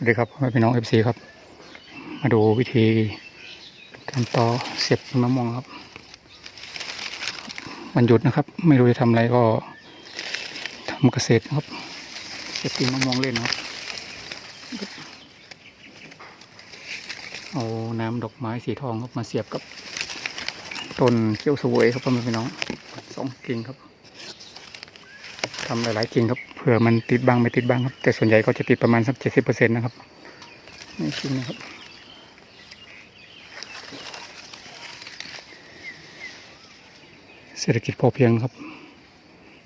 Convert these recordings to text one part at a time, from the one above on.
สวัสดีครับพ่อแม่พี่น้องเอฟซีครับ มาดูวิธีการต่อเสียบมะม่วงครับวันหยุดนะครับ ไม่รู้จะทำอะไรก็ทำเกษตรครับเสียบมะม่วงเล่นครับเอาน้ำดอกไม้สีทองครับมาเสียบกับต้นเขี้ยวสวยครับพ่อแม่พี่น้องสองกิ่งครับ ทำหลายๆกิ่งครับเผื่อมันติดบ้างไม่ติดบ้างครับ แต่ส่วนใหญ่ก็จะติดประมาณสักเจ็ดสิบเปอร์เซ็นต์นะครับนี่กิ่งนะครับเศรษฐกิจพอเพียงครับ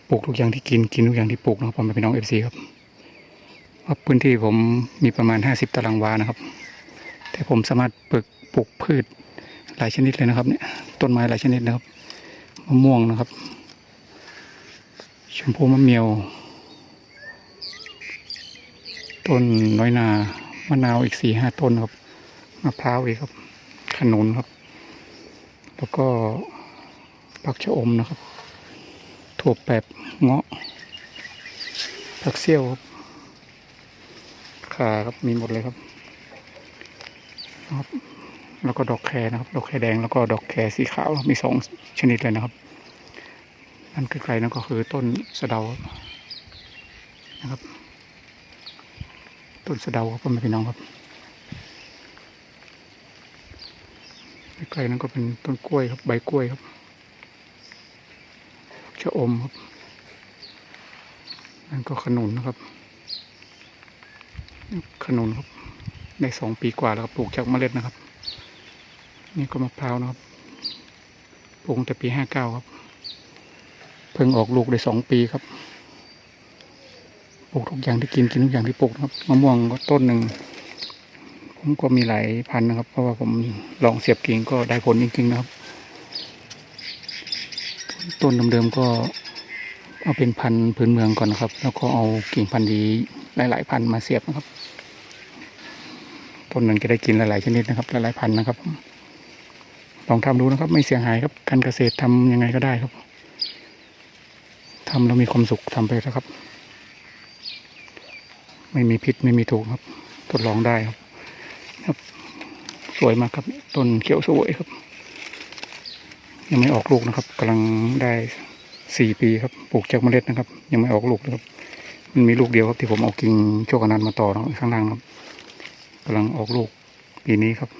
ปลูกทุกอย่างที่กินกินทุกอย่างที่ปลูกนะครับพ่อแม่พี่น้องเอฟซีครับว่าพื้นที่ผมมีประมาณห้าสิบตารางวานะครับ แต่ผมสามารถปลูกปลูกพืชหลายชนิดเลยนะครับเนี่ยต้นไม้หลายชนิดนะครับมะม่วงนะครับ ชมพูมะเมียว ต้นน้อยนามะนาวอีกสี่ห้าต้นครับมะพร้าวอีกครับ ขนุนครับ แล้วก็ผักชะอมนะครับ ถั่วแปบเงาะผักเซี่ยวครับขาครับมีหมดเลยครับนะครับ แล้วก็ดอกแครนะครับ ดอกแครแดงแล้วก็ดอกแครสีขาว มีสองชนิดเลยนะครับ นั่นไกลๆนั่นก็คือต้นสะเดานะครับ ต้นสะเดาครับพ่อแม่พี่น้องครับไกลๆนั่นก็เป็นต้นกล้วยครับ ใบกล้วยครับชะอมครับนั่นก็ขนุนนะครับ ขนุนครับได้สองปีกว่าแล้วครับปลูกจากเมล็ดนะครับ นี่ก็มะพร้าวนะครับปลูกแต่ปีห้าเก้าครับ เพิ่งออกลูกได้สองปีครับปลูกทุกอย่างที่กินกินทุกอย่างที่ปลูกครับมะม่วงก็ต้นหนึ่งผมก็มีหลายพันนะครับ เพราะว่าผมลองเสียบกิ่งก็ได้ผลจริงๆนะครับ ต้นเดิมๆก็เอาเป็นพันพื้นเมืองก่อนนะครับ แล้วก็เอากิ่งพันธุ์ดีหลายๆพันธุ์มาเสียบนะครับต้นหนึ่งจะได้กินหลายๆชนิดนะครับหลายๆพันธุ์นะครับลองทำดูนะครับ ไม่เสียหายครับการเกษตรทำยังไงก็ได้ครับ ทำแล้วมีความสุขทำไปนะครับ ไม่มีพิษไม่มีถูกครับ ทดลองได้ครับครับ สวยมากครับต้นเขียวสวยครับ ยังไม่ออกลูกนะครับกำลังได้สี่ปีครับปลูกจากเมล็ดนะครับ ยังไม่ออกลูกนะครับ มันมีลูกเดียวครับที่ผมเอากิ่งโชคอนันต์มาต่อนะข้างล่างครับกำลังออกลูกปีนี้ครับ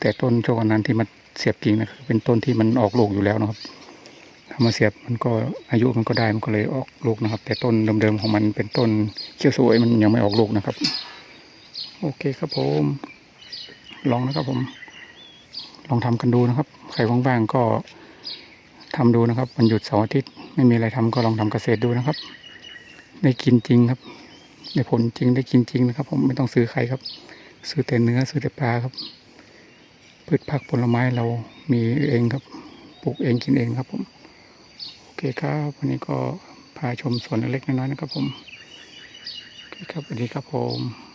แต่ต้นโชคอนันต์ที่มาเสียบกิ่งนะครับเป็นต้นที่มันออกลูกอยู่แล้วนะครับ ถ้ามาเสียบมันก็อายุมันก็ได้มันก็เลยออกลูกนะครับ แต่ต้นเดิมๆของมันเป็นต้นเขียวสวยมันยังไม่ออกลูกนะครับ โอเคครับผม ลองนะครับผม ลองทำกันดูนะครับ ใครว่างๆก็ทำดูนะครับวันหยุดเสาร์อาทิตย์ไม่มีอะไรทำก็ลองทำเกษตรดูนะครับ ได้กินจริงครับได้ผลจริงได้กินจริงนะครับ ผมไม่ต้องซื้อใครครับ ซื้อแต่เนื้อซื้อแต่ปลาครับ พืชผักผลไม้เรามีเองครับปลูกเองกินเองครับผม เคครับวันนี้ก็พาชมสวนเล็กๆน้อยๆนะครับผมโอเคครับสวัสดีครับผม